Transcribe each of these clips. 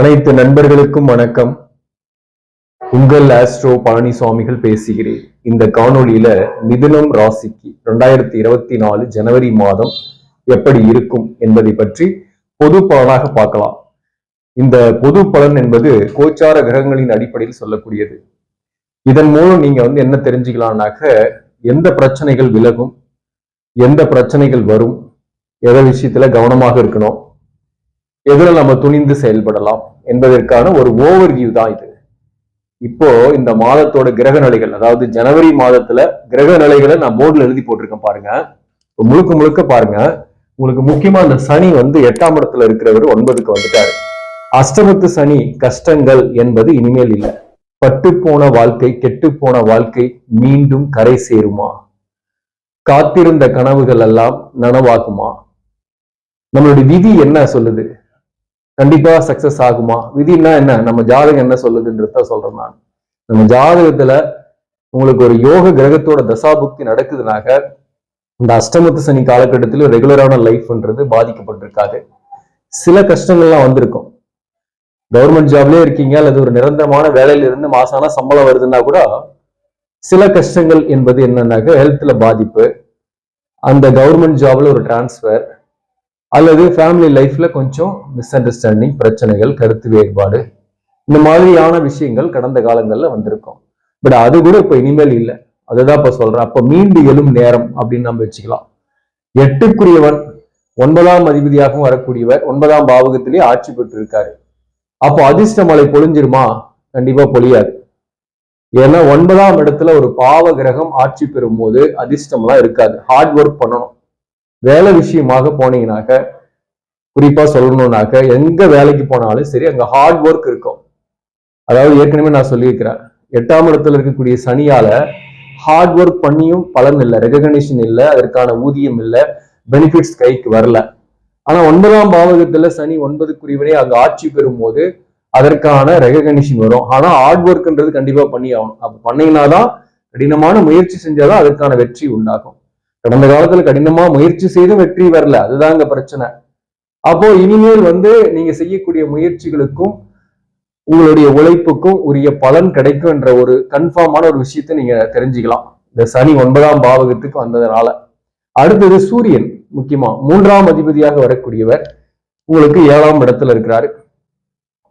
அனைத்து நண்பர்களுக்கும் வணக்கம். உங்கள் ஆஸ்ட்ரோ பழனிசாமிகள் பேசுகிறேன். இந்த காணொளியில மிதுனம் ராசிக்கு ரெண்டாயிரத்தி இருபத்தி நாலு ஜனவரி மாதம் எப்படி இருக்கும் என்பதை பற்றி பொது பலனாக பார்க்கலாம். இந்த பொது பலன் என்பது கோச்சார கிரகங்களின் அடிப்படையில் சொல்லக்கூடியது. இதன் மூலம் நீங்க வந்து என்ன தெரிஞ்சுக்கலாம்னாக்க எந்த பிரச்சனைகள் விலகும் எந்த பிரச்சனைகள் வரும் எதை விஷயத்துல கவனமாக இருக்கணும் எதுல நம்ம துணிந்து செயல்படலாம் என்பதற்கான ஒரு ஓவர் வியூ தான் இது. இப்போ இந்த மாதத்தோட கிரக நிலைகள் அதாவது ஜனவரி மாதத்துல கிரக நிலைகளை நான் போர்டில் எழுதி போட்டிருக்கேன் பாருங்க. முழுக்க முழுக்க பாருங்க. உங்களுக்கு முக்கியமா அந்த சனி வந்து எட்டாம் இடத்துல இருக்கிறவர் ஒன்பதுக்கு வந்துட்டாரு. அஷ்டமத்து சனி கஷ்டங்கள் என்பது இனிமேல் இல்லை. பட்டு போன வாழ்க்கை கெட்டு போன வாழ்க்கை மீண்டும் கரை சேருமா? காத்திருந்த கனவுகள் எல்லாம் நனவாகுமா? நம்மளுடைய விதி என்ன சொல்லுது? கண்டிப்பா சக்சஸ் ஆகுமா? விதினா என்ன? நம்ம ஜாதகம் என்ன சொல்லுதுன்றத சொல்றேன் நான். நம்ம ஜாதகத்துல உங்களுக்கு ஒரு யோக கிரகத்தோட தசாபுக்தி நடக்குதுனாக இந்த அஷ்டமத்து சனி காலகட்டத்தில் ரெகுலரான லைஃப்ன்றது பாதிக்கப்பட்டிருக்காது. சில கஷ்டங்கள்லாம் வந்திருக்கும். கவர்மெண்ட் ஜாப்லயே இருக்கீங்க அல்லது ஒரு நிரந்தரமான வேலையில இருந்து மாசான சம்பளம் வருதுன்னா கூட சில கஷ்டங்கள் என்பது என்னன்னாக்க ஹெல்த்ல பாதிப்பு. அந்த கவர்மெண்ட் ஜாப்ல ஒரு டிரான்ஸ்ஃபர் அல்லது ஃபேமிலி லைஃப்ல கொஞ்சம் மிஸ் அண்டர்ஸ்டாண்டிங் பிரச்சனைகள் கருத்து வேறுபாடு இந்த மாதிரியான விஷயங்கள் கடந்த காலங்கள்ல வந்திருக்கும். பட் அது கூட இப்ப இனிமேல் இல்லை. அதுதான் இப்ப சொல்றேன். அப்ப மீண்டு எழும் நேரம் அப்படின்னு நம்ம வச்சுக்கலாம். எட்டுக்குரியவன் ஒன்பதாம் அதிபதியாகவும் வரக்கூடியவர் ஒன்பதாம் பாவகத்திலேயே ஆட்சி பெற்று இருக்காரு அப்போ அதிர்ஷ்ட மலை பொழிஞ்சிருமா? கண்டிப்பா பொழியாது. ஏன்னா ஒன்பதாம் இடத்துல ஒரு பாவ கிரகம் ஆட்சி பெறும் போது அதிர்ஷ்டம்லாம் இருக்காது. ஹார்ட் ஒர்க் பண்ணணும். வேலை விஷயமாக போனீங்கனாக்க குறிப்பா சொல்லணும்னாக்க எங்க வேலைக்கு போனாலும் சரி அங்க ஹார்ட் ஒர்க் இருக்கும். அதாவது ஏற்கனவே நான் சொல்லியிருக்கிறேன். எட்டாம் இடத்துல இருக்கக்கூடிய சனியால ஹார்ட் ஒர்க் பண்ணியும் பலன் இல்லை ரெகக்னேஷன் இல்லை அதற்கான ஊதியம் இல்லை பெனிஃபிட்ஸ் கைக்கு வரல. ஆனா ஒன்பதாம் பாவகத்துல சனி ஒன்பதுக்குரியவனே அங்க ஆட்சி பெறும் போது அதற்கான ரெகக்னிஷன் வரும். ஆனா ஹார்ட் ஒர்க்ன்றது கண்டிப்பா பண்ணி ஆகணும் அப்ப பண்ணீங்கன்னாதான் கடினமான முயற்சி செஞ்சாதான் அதற்கான வெற்றி உண்டாகும். கடந்த காலத்துல கடினமா முயற்சி செய்தும் வெற்றி வரல. அதுதான் பிரச்சனை. அப்போ இனிமேல் வந்து நீங்க செய்யக்கூடிய முயற்சிகளுக்கும் உங்களுடைய உழைப்புக்கும் உரிய பலன் கிடைக்கும் என்ற ஒரு கன்ஃபார்மான ஒரு விஷயத்தை நீங்க தெரிஞ்சுக்கலாம். இந்த சனி ஒன்பதாம் பாவகத்துக்கு வந்ததுனால. அடுத்தது சூரியன் முக்கியமா மூன்றாம் அதிபதியாக வரக்கூடியவர் உங்களுக்கு ஏழாம் இடத்துல இருக்கிறாரு.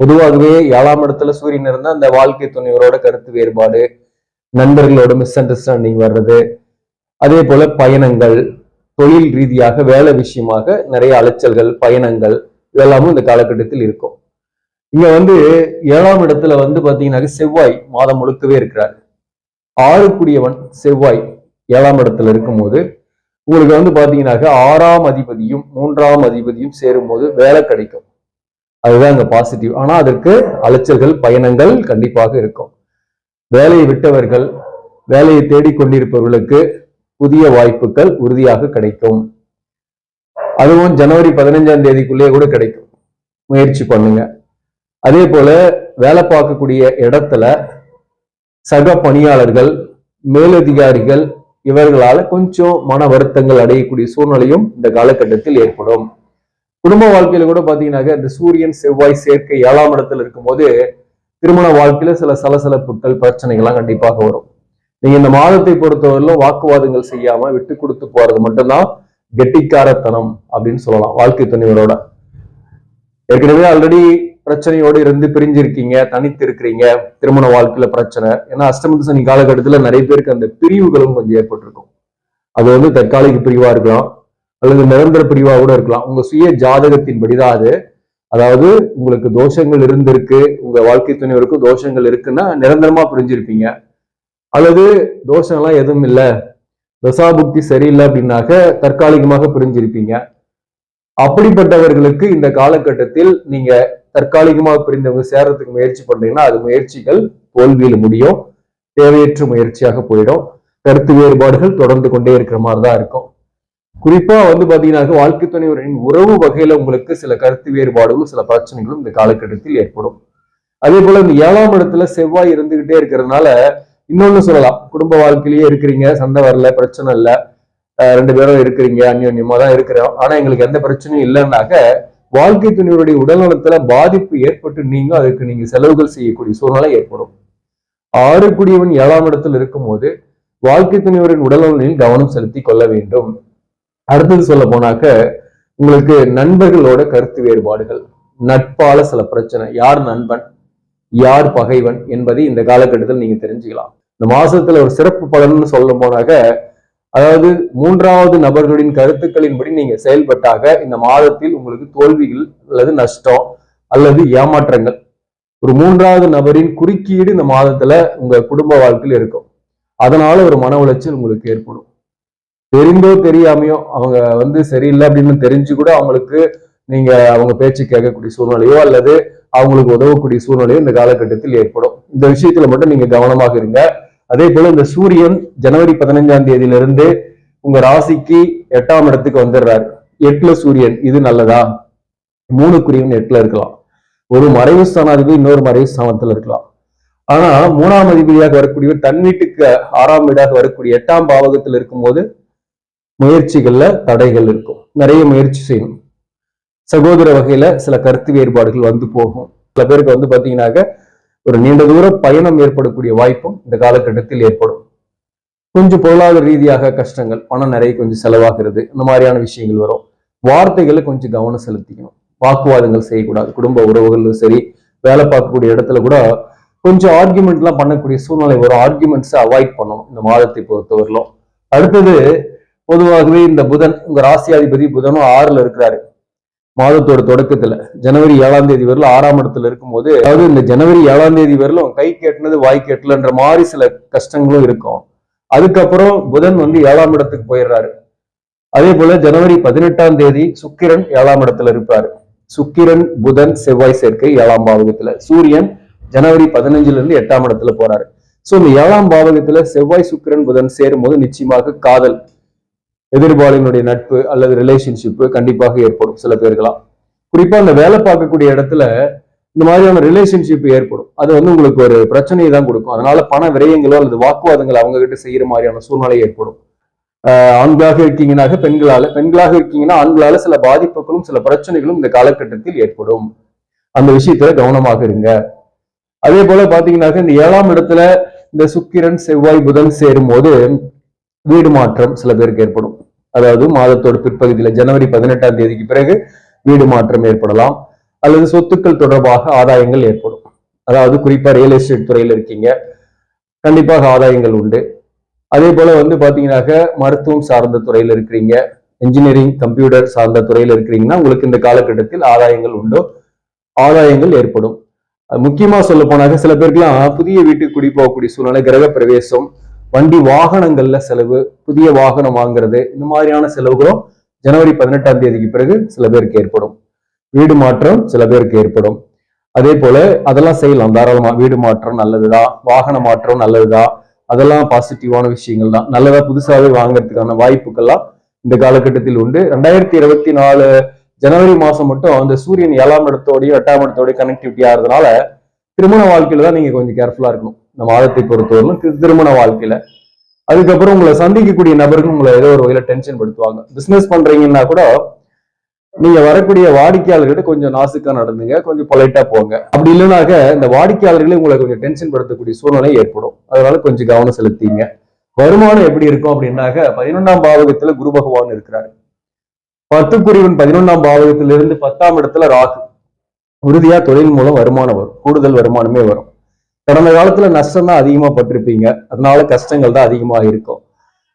பொதுவாகவே ஏழாம் இடத்துல சூரியன் இருந்தா அந்த வாழ்க்கை துணைவரோட கருத்து வேறுபாடு நண்பர்களோட மிஸ் அண்டர்ஸ்டாண்டிங் வர்றது அதே போல பயணங்கள் தொழில் ரீதியாக வேலை விஷயமாக நிறைய அலைச்சல்கள் பயணங்கள் இதெல்லாமும் இந்த காலகட்டத்தில் இருக்கும். இங்க வந்து ஏழாம் இடத்துல வந்து பாத்தீங்கன்னாக்க செவ்வாய் மாதம் முழுக்கவே இருக்கிறார். ஆறுக்குடியவன் செவ்வாய் ஏழாம் இடத்துல இருக்கும்போது உங்களுக்கு வந்து பாத்தீங்கன்னாக்க ஆறாம் அதிபதியும் மூன்றாம் அதிபதியும் சேரும் போது வேலை கிடைக்கும். அதுதான் இங்க பாசிட்டிவ் ஆனா அதற்கு அலைச்சல்கள் பயணங்கள் கண்டிப்பாக இருக்கும். வேலையை விட்டவர்கள் வேலையை தேடிக்கொண்டிருப்பவர்களுக்கு புதிய வாய்ப்புகள் உறுதியாக கிடைக்கும். அதுவும் ஜனவரி பதினஞ்சாம் தேதிக்குள்ளேயே கூட கிடைக்கும். முயற்சி பண்ணுங்க. அதே போல வேலை பார்க்கக்கூடிய இடத்துல சக பணியாளர்கள் மேலதிகாரிகள் இவர்களால கொஞ்சம் மன வருத்தங்கள் அடையக்கூடிய சூழ்நிலையும் இந்த காலகட்டத்தில் ஏற்படும். குடும்ப வாழ்க்கையில கூட பாத்தீங்கன்னாக்க இந்த சூரியன் செவ்வாய் சேர்க்கை ஏழாம் இடத்துல இருக்கும்போது திருமண வாழ்க்கையில சில சலசலப்புகள் பிரச்சனைகள்லாம் கண்டிப்பாக வரும். நீங்க இந்த மாதத்தை பொறுத்தவரையிலும் வாக்குவாதங்கள் செய்யாம விட்டு கொடுத்து போறது மட்டும்தான் கெட்டிக்காரத்தனம் அப்படின்னு சொல்லலாம் வாழ்க்கை துணிவரோட ஏற்கனவே ஆல்ரெடி பிரச்சனையோடு இருந்து பிரிஞ்சிருக்கீங்க தனித்து இருக்கிறீங்க திருமண வாழ்க்கையில பிரச்சனை. ஏன்னா அஷ்டமத்து சனி காலகட்டத்துல நிறைய பேருக்கு அந்த பிரிவுகளும் கொஞ்சம் ஏற்பட்டிருக்கும். அது வந்து தற்காலிக பிரிவா இருக்கலாம் அல்லது நிரந்தர பிரிவா கூட இருக்கலாம். உங்க சுய ஜாதகத்தின் படிதான் அது. அதாவது உங்களுக்கு தோஷங்கள் இருந்திருக்கு உங்க வாழ்க்கை துணைவருக்கும் தோஷங்கள் இருக்குன்னா நிரந்தரமா பிரிஞ்சிருப்பீங்க. அல்லது தோஷம்லாம் எதுவும் இல்லை. தசாபுக்தி சரியில்லை அப்படின்னாக்க தற்காலிகமாக பிரிஞ்சிருப்பீங்க. அப்படிப்பட்டவர்களுக்கு இந்த காலகட்டத்தில் நீங்க தற்காலிகமாக பிரிந்தவங்க சேரத்துக்கு முயற்சி பண்றீங்கன்னா அது முயற்சிகள் தோல்வியில் முடியும். தேவையற்ற முயற்சியாக போயிடும். கருத்து வேறுபாடுகள் தொடர்ந்து கொண்டே இருக்கிற மாதிரி தான் இருக்கும். குறிப்பா வந்து பாத்தீங்கன்னா வாழ்க்கை துணைவரின் உறவு வகையில உங்களுக்கு சில கருத்து வேறுபாடுகளும் சில பிரச்சனைகளும் இந்த காலகட்டத்தில் ஏற்படும். அதே போல இந்த ஏழாம் இடத்துல செவ்வாய் இருந்துகிட்டே இருக்கிறதுனால இன்னொன்னு சொல்லலாம். குடும்ப வாழ்க்கையிலேயே இருக்கிறீங்க சண்டை வரல பிரச்சனை இல்லை. ரெண்டு பேரும் இருக்கிறீங்க அந்யோன்யமா தான் இருக்கிறோம். ஆனா எங்களுக்கு எந்த பிரச்சனையும் இல்லைன்னாக்க வாழ்க்கை துணைவருடைய உடல்நலத்துல பாதிப்பு ஏற்பட்டு நீங்க அதுக்கு நீங்க செலவுகள் செய்யக்கூடிய சூழ்நிலை ஏற்படும். ஆறு கூடியவன் ஏழாம் இடத்தில் இருக்கும்போது வாழ்க்கை துணைவரின் உடல்நலனில் கவனம் செலுத்தி கொள்ள வேண்டும். அடுத்தது சொல்ல போனாக்க உங்களுக்கு நண்பர்களோட கருத்து வேறுபாடுகள். நட்பால சில பிரச்சனை. யார் நண்பன்? யார் பகைவன் என்பதை இந்த காலகட்டத்தில் நீங்க தெரிஞ்சுக்கலாம். இந்த மாசத்துல ஒரு சிறப்பு பலன்னு சொல்ல போனாக்க அதாவது மூன்றாவது நபர்களின் கருத்துக்களின்படி நீங்க செயல்பட்டாக இந்த மாதத்தில் உங்களுக்கு தோல்விகள் அல்லது நஷ்டம் அல்லது ஏமாற்றங்கள். ஒரு மூன்றாவது நபரின் குறுக்கீடு இந்த மாதத்துல உங்க குடும்ப வாழ்க்கையில் இருக்கும். அதனால ஒரு மன உளைச்சல் உங்களுக்கு ஏற்படும். தெரிந்தோ தெரியாமையோ அவங்க வந்து சரியில்லை அப்படின்னு தெரிஞ்சு கூட அவங்களுக்கு நீங்க அவங்க பேச்சு கேட்கக்கூடிய சூழ்நிலையோ அல்லது அவங்களுக்கு உதவக்கூடிய சூழ்நிலையோ இந்த காலகட்டத்தில் ஏற்படும். இந்த விஷயத்துல மட்டும் நீங்க கவனமாக இருங்க. அதே போல இந்த சூரியன் ஜனவரி பதினைஞ்சாம் தேதியிலிருந்து உங்க ராசிக்கு எட்டாம் இடத்துக்கு வந்துடுறாரு. எட்டுல சூரியன் இது நல்லதா? மூணுக்குரியவன் எட்டுல இருக்கலாம். ஒரு மறைவு ஸ்தானாதிபதி இன்னொரு மறைவு ஸ்தானத்துல இருக்கலாம். ஆனா மூணாம் அதிபதியாக வரக்கூடிய தன் வீட்டுக்கு ஆறாம் வீடாக வரக்கூடிய எட்டாம் பாவகத்தில் இருக்கும்போது முயற்சிகள்ல தடைகள் இருக்கும். நிறைய முயற்சி செய்யணும். சகோதர வகையில சில கருத்து வேறுபாடுகள் வந்து போகும். சில பேருக்கு வந்து பாத்தீங்கன்னாக்க ஒரு நீண்ட தூர பயணம் ஏற்படக்கூடிய வாய்ப்பும் இந்த காலகட்டத்தில் ஏற்படும். கொஞ்சம் பொருளாதார ரீதியாக கஷ்டங்கள் பணம் நிறைய கொஞ்சம் செலவாகிறது இந்த மாதிரியான விஷயங்கள் வரும். வார்த்தைகளை கொஞ்சம் கவனம் செலுத்திக்கணும். வாக்குவாதங்கள் செய்யக்கூடாது. குடும்ப உறவுகளும் சரி வேலை பார்க்கக்கூடிய இடத்துல கூட கொஞ்சம் ஆர்குமெண்ட்லாம் பண்ணக்கூடிய சூழ்நிலை வரும். ஆர்குமெண்ட்ஸை அவாய்ட் பண்ணணும் இந்த மாதத்தை பொறுத்தவரையிலும். அடுத்தது பொதுவாகவே இந்த புதன் உங்க ராசியாதிபதி புதனும் ஆறுல இருக்கிறாரு. மாதத்தோட தொடக்கத்துல ஜனவரி ஏழாம் தேதி வரல ஆறாம் இடத்துல இருக்கும்போது அதாவது இந்த ஜனவரி ஏழாம் தேதி வரலும் கை கேட்டினது வாய் கேட்டலன்ற மாதிரி சில கஷ்டங்களும் இருக்கும். அதுக்கப்புறம் புதன் வந்து ஏழாம் இடத்துக்கு போயிடுறாரு. அதே போல ஜனவரி பதினெட்டாம் தேதி சுக்கிரன் ஏழாம் இடத்துல இருப்பாரு. சுக்கிரன் புதன் செவ்வாய் சேர்க்கை ஏழாம் பாவகத்துல. சூரியன் ஜனவரி பதினஞ்சுல இருந்து எட்டாம் இடத்துல போறாரு. சோ இந்த ஏழாம் பாவகத்துல செவ்வாய் சுக்கிரன் புதன் சேரும் போது நிச்சயமாக காதல் எதிர்பாலினுடைய நட்பு அல்லது ரிலேஷன்ஷிப்பு கண்டிப்பாக ஏற்படும் சில பேருக்கெல்லாம் குறிப்பா அந்த வேலை பார்க்கக்கூடிய இடத்துல இந்த மாதிரியான ரிலேஷன்ஷிப் ஏற்படும். அது வந்து உங்களுக்கு ஒரு பிரச்சனையை தான் கொடுக்கும். அதனால பண விரயங்களோ அல்லது வாக்குவாதங்கள் அவங்க கிட்ட செய்யற மாதிரியான சூழ்நிலை ஏற்படும். ஆஹ் ஆண்களாக இருக்கீங்கனாக பெண்களால பெண்களாக இருக்கீங்கன்னா ஆண்களால சில பாதிப்புகளும் சில பிரச்சனைகளும் இந்த காலகட்டத்தில் ஏற்படும். அந்த விஷயத்துல கவனமாக இருங்க. அதே போல பாத்தீங்கன்னாக்க இந்த ஏழாம் இடத்துல இந்த சுக்கிரன் செவ்வாய் புதன் சேரும் போது வீடு மாற்றம் சில பேருக்கு ஏற்படும். அதாவது மாதத்தோட பிற்பகுதியில ஜனவரி பதினெட்டாம் தேதிக்கு பிறகு வீடு மாற்றம் ஏற்படலாம். அல்லது சொத்துக்கள் தொடர்பாக ஆதாயங்கள் ஏற்படும். அதாவது குறிப்பா ரியல் எஸ்டேட் துறையில் இருக்கீங்க. கண்டிப்பாக ஆதாயங்கள் உண்டு. அதே போல வந்து பாத்தீங்கன்னாக்க மருத்துவம் சார்ந்த துறையில இருக்கிறீங்க. இன்ஜினியரிங் கம்ப்யூட்டர் சார்ந்த துறையில இருக்கிறீங்கன்னா உங்களுக்கு இந்த காலகட்டத்தில் ஆதாயங்கள் உண்டோ. ஆதாயங்கள் ஏற்படும். முக்கியமா சொல்ல போனாக்க சில பேருக்குலாம் புதிய வீட்டுக்கு குடி போகக்கூடிய சூழ்நிலை கிரக பிரவேசம் வண்டி வாகனங்கள்ல செலவு புதிய வாகனம் வாங்குறது இந்த மாதிரியான செலவுகளும் ஜனவரி பதினெட்டாம் தேதிக்கு பிறகு சில பேருக்கு ஏற்படும். வீடு மாற்றம் சில பேருக்கு ஏற்படும். அதே போல அதெல்லாம் செய்யலாம். தாராளமா வீடு மாற்றம் நல்லதுதான் வாகன மாற்றம் நல்லதுதான் அதெல்லாம் பாசிட்டிவான விஷயங்கள் தான். நல்லதா புதுசாவே வாங்குறதுக்கான வாய்ப்புகள்லாம் இந்த காலகட்டத்தில் உண்டு. ரெண்டாயிரத்தி இருபத்தி நாலு ஜனவரி மாசம் மட்டும் அந்த சூரியன் ஏழாம் இடத்தோடய எட்டாம் இடத்தோடய கனெக்டிவிட்டி ஆகிறதுனால திருமண வாழ்க்கையில தான் நீங்க கொஞ்சம் கேர்ஃபுல்லா இருக்கணும். இந்த மாதத்தை பொறுத்தவரையிலும் திரு- திருமண வாழ்க்கையில. அதுக்கப்புறம் உங்களை சந்திக்கக்கூடிய நபர்கள் உங்களை ஏதோ ஒரு வகையில டென்ஷன் படுத்துவாங்க. பிசினஸ் பண்றீங்கன்னா கூட நீங்க வரக்கூடிய வாடிக்கையாளர்கிட்ட கொஞ்சம் நாசுக்கா நடந்துங்க கொஞ்சம் பொலைட்டா போங்க. அப்படி இல்லைனாக்க இந்த வாடிக்கையாளர்களே உங்களை கொஞ்சம் டென்ஷன் படுத்தக்கூடிய சூழ்நிலை ஏற்படும். அதனால கொஞ்சம் கவனம் செலுத்திங்க. வருமானம் எப்படி இருக்கும் அப்படின்னாக்க பதினொன்றாம் பாவகத்துல குரு பகவான் இருக்கிறாரு. பத்துக்குறிவன் பதினொன்றாம் பாவகத்திலிருந்து பத்தாம் இடத்துல ராகு. உறுதியா தொழில் மூலம் வருமானம் வரும். கூடுதல் வருமானமே வரும். கடந்த காலத்துல நஷ்டம் தான் அதிகமா பட்டிருப்பீங்க. அதனால கஷ்டங்கள் தான் அதிகமா இருக்கும்.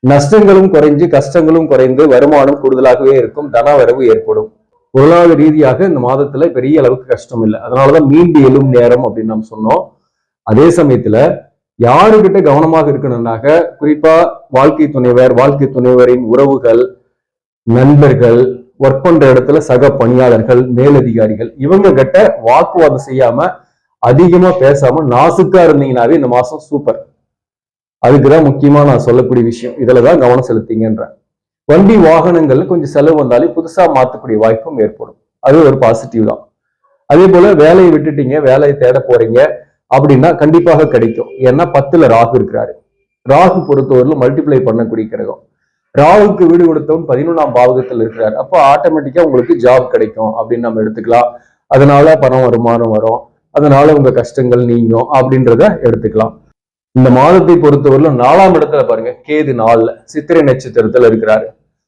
நஷ்டங்களும் குறைஞ்சு கஷ்டங்களும் குறைந்து வருமானம் கூடுதலாகவே இருக்கும். தன வரவு ஏற்படும். பொருளாதார ரீதியாக இந்த மாதத்துல பெரிய அளவுக்கு கஷ்டம் இல்லை. அதனாலதான் மீண்டு எழும் நேரம் அப்படின்னு நம்ம சொன்னோம். அதே சமயத்துல யாருக்கிட்ட கவனமாக இருக்கணும்னாக்க குறிப்பா வாழ்க்கை துணைவர் வாழ்க்கை துணைவரின் உறவுகள் நண்பர்கள் ஒர்க் பண்ற இடத்துல சக பணியாளர்கள் மேலதிகாரிகள் இவங்க கிட்ட வாக்குவாதம் செய்யாம அதிகமா பேசாம நாசுக்கா இருந்தீங்கன்னாவே இந்த மாசம் சூப்பர் அதுக்குதான் முக்கியமா நான் சொல்லக்கூடிய விஷயம். இதுலதான் கவனம் செலுத்திங்கன்றேன் வண்டி வாகனங்கள்ல கொஞ்சம் செலவு வந்தாலே புதுசா மாத்தக்கூடிய வாய்ப்பும் ஏற்படும். அது ஒரு பாசிட்டிவ் தான். அதே போல வேலையை விட்டுட்டீங்க வேலையை தேட போறீங்க அப்படின்னா கண்டிப்பாக கிடைக்கும். ஏன்னா பத்துல ராகு இருக்கிறாரு. ராகு பொறுத்தவரையிலும் மல்டிப்ளை பண்ணக்கூடிய கிரகம். ராகுக்கு வீடு கொடுத்தவன் பதினொன்றாம் பாவகத்தில் இருக்கிறார். அப்போ ஆட்டோமேட்டிக்கா உங்களுக்கு ஜாப் கிடைக்கும் அப்படின்னு நம்ம எடுத்துக்கலாம். அதனால பணம் வருமானம் வரும். அதனால உங்க கஷ்டங்கள் நீங்கும் அப்படின்றத எடுத்துக்கலாம். இந்த மாதத்தை பொறுத்தவரையிலும் நாலாம் இடத்துல பாருங்க கேது நாள்ல சித்திரை நட்சத்திரத்துல இருக்கிறாரு.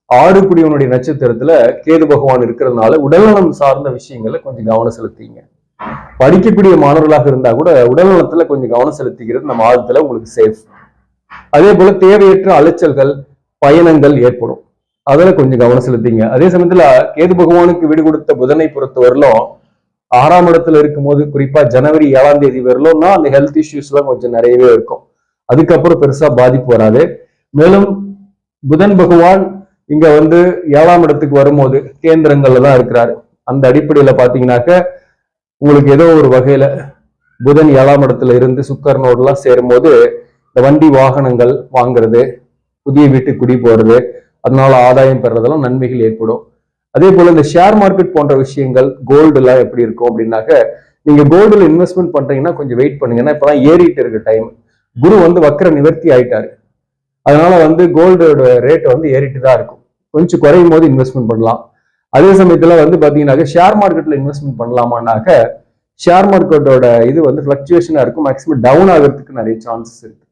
ஆடுக்குடியவனுடைய நட்சத்திரத்துல கேது பகவான் இருக்கிறதுனால உடல்நலம் சார்ந்த விஷயங்கள்ல கொஞ்சம் கவனம் செலுத்திங்க. படிக்கக்கூடிய மாணவர்களாக இருந்தா கூட உடல்நலத்துல கொஞ்சம் கவனம் செலுத்திக்கிறது இந்த மாதத்துல உங்களுக்கு சேஃப் அதே போல தேவையற்ற அலைச்சல்கள் பயணங்கள் ஏற்படும். அதுல கொஞ்சம் கவனம் செலுத்திங்க. அதே சமயத்துல கேது பகவானுக்கு வீடு கொடுத்த புதனை பொறுத்தவரையிலும் ஆறாம் இடத்துல இருக்கும்போது குறிப்பா ஜனவரி ஏழாம் தேதி வரலும்னா அந்த ஹெல்த் இஷ்யூஸ் எல்லாம் கொஞ்சம் நிறையவே இருக்கும். அதுக்கப்புறம் பெருசா பாதிப்பு வராது. மேலும் புதன் பகவான் இங்க வந்து ஏழாம் இடத்துக்கு வரும்போது கேந்திரங்கள்ல தான் இருக்கிறாரு. அந்த அடிப்படையில பாத்தீங்கன்னாக்க உங்களுக்கு ஏதோ ஒரு வகையில புதன் ஏழாம் இடத்துல இருந்து சுக்கரனோடலாம் சேரும்போது இந்த வண்டி வாகனங்கள் வாங்குறது புதிய வீட்டுக்கு குடி போறது அதனால ஆதாயம் பெறதெல்லாம் நன்மைகள் ஏற்படும். அதே போல இந்த ஷேர் மார்க்கெட் போன்ற விஷயங்கள் கோல்டு எல்லாம் எப்படி இருக்கும் அப்படின்னாக்க நீங்க கோல்டுல இன்வெஸ்ட்மெண்ட் பண்றீங்கன்னா கொஞ்சம் வெயிட் பண்ணுங்கன்னா இப்பதான் ஏறிட்டு இருக்க டைம் குரு வந்து வக்கர நிவர்த்தி ஆயிட்டாரு. அதனால வந்து கோல்டோட ரேட் வந்து ஏறிட்டு தான் இருக்கும். கொஞ்சம் குறையும் போது இன்வெஸ்ட்மெண்ட் பண்ணலாம். அதே சமயத்துல வந்து பாத்தீங்கன்னாக்க ஷேர் மார்க்கெட்ல இன்வெஸ்ட்மெண்ட் பண்ணலாமான்னாக்க ஷேர் மார்க்கெட்டோட இது வந்து ஃபிளக்சுவேஷனா இருக்கும். மேக்ஸிமம் டவுன் ஆகிறதுக்கு நிறைய சான்சஸ் இருக்கு.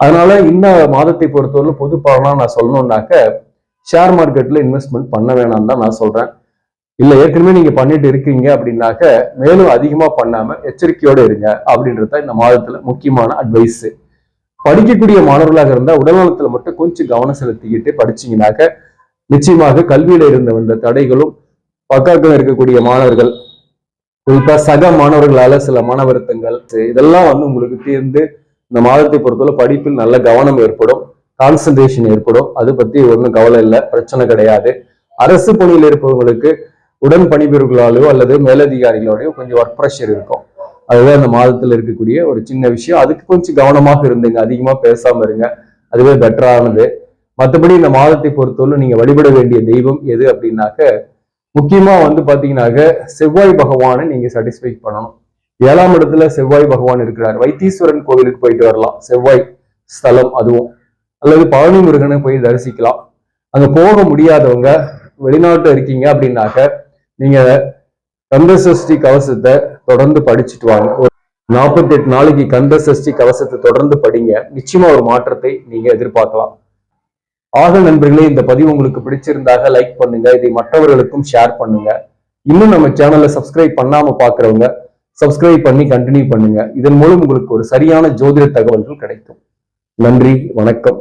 அதனால இந்த மாதத்தை பொறுத்தவரை பொது பலனா நான் சொல்லணும்னாக்க ஷேர் மார்க்கெட்ல இன்வெஸ்ட்மெண்ட் பண்ண வேணாம் தான் நான் சொல்றேன். இல்ல ஏற்கனவே நீங்க பண்ணிட்டு இருக்கீங்க அப்படின்னாக்க மேலும் அதிகமா பண்ணாம எச்சரிக்கையோட இருங்க அப்படின்றது தான் இந்த மாதத்துல முக்கியமான அட்வைஸ் படிக்கக்கூடிய மாணவர்களாக இருந்தா உடல்நலத்தில் மட்டும் கொஞ்சம் கவனம் செலுத்திக்கிட்டு படிச்சீங்கன்னாக்க நிச்சயமாக கல்வியில் இருந்த வந்த தடைகளும் பக்கத்தில் இருக்கக்கூடிய மாணவர்கள் குறிப்பாக சக மாணவர்களால சில மன வருத்தங்கள் இதெல்லாம் வந்து உங்களுக்கு தீர்ந்து இந்த மாதத்தை பொறுத்தவரை படிப்பில் நல்ல கவனம் ஏற்படும். கான்சன்ட்ரேஷன் ஏற்படும். அது பத்தி ஒன்றும் கவலை இல்லை பிரச்சனை கிடையாது. அரசு பணியில் இருப்பவங்களுக்கு உடன் பணிபுரிகளாலோ அல்லது மேலதிகாரிகளோடையோ கொஞ்சம் ஒர்க் ப்ரெஷர் இருக்கும். அதுதான் அந்த மாதத்தில் இருக்கக்கூடிய ஒரு சின்ன விஷயம். அதுக்கு கொஞ்சம் கவனமாக இருந்துங்க அதிகமாக பேசாமல் இருங்க. அதுவே பெட்டரானது மற்றபடி இந்த மாதத்தை பொறுத்தவரை நீங்கள் வழிபட வேண்டிய தெய்வம் எது அப்படின்னாக்க முக்கியமா வந்து பார்த்தீங்கன்னாக்க செவ்வாய் பகவானை நீங்கள் சாட்டிஸ்ஃபை பண்ணணும். ஏழாம் இடத்துல செவ்வாய் பகவான் இருக்கிறார். வைத்தீஸ்வரன் கோவிலுக்கு போயிட்டு வரலாம். செவ்வாய் ஸ்தலம் அதுவும். அல்லது பழனி முருகனை போய் தரிசிக்கலாம். அங்க போக முடியாதவங்க வெளிநாட்டு இருக்கீங்க அப்படின்னாக்க நீங்க கந்த சஷ்டி கவசத்தை தொடர்ந்து படிச்சுட்டு வாங்க. ஒரு நாற்பத்தி எட்டு நாளைக்கு கந்த சஷ்டி கவசத்தை தொடர்ந்து படிங்க. நிச்சயமா ஒரு மாற்றத்தை நீங்க எதிர்பார்க்கலாம். ஆக நண்பர்களே இந்த பதிவு உங்களுக்கு பிடிச்சிருந்தாக லைக் பண்ணுங்க. இதை மற்றவர்களுக்கும் ஷேர் பண்ணுங்க. இன்னும் நம்ம சேனலை சப்ஸ்கிரைப் பண்ணாம பாக்குறவங்க சப்ஸ்கிரைப் பண்ணி கண்டினியூ பண்ணுங்க. இதன் மூலம் உங்களுக்கு ஒரு சரியான ஜோதிட தகவல்கள் கிடைக்கும். நன்றி வணக்கம்.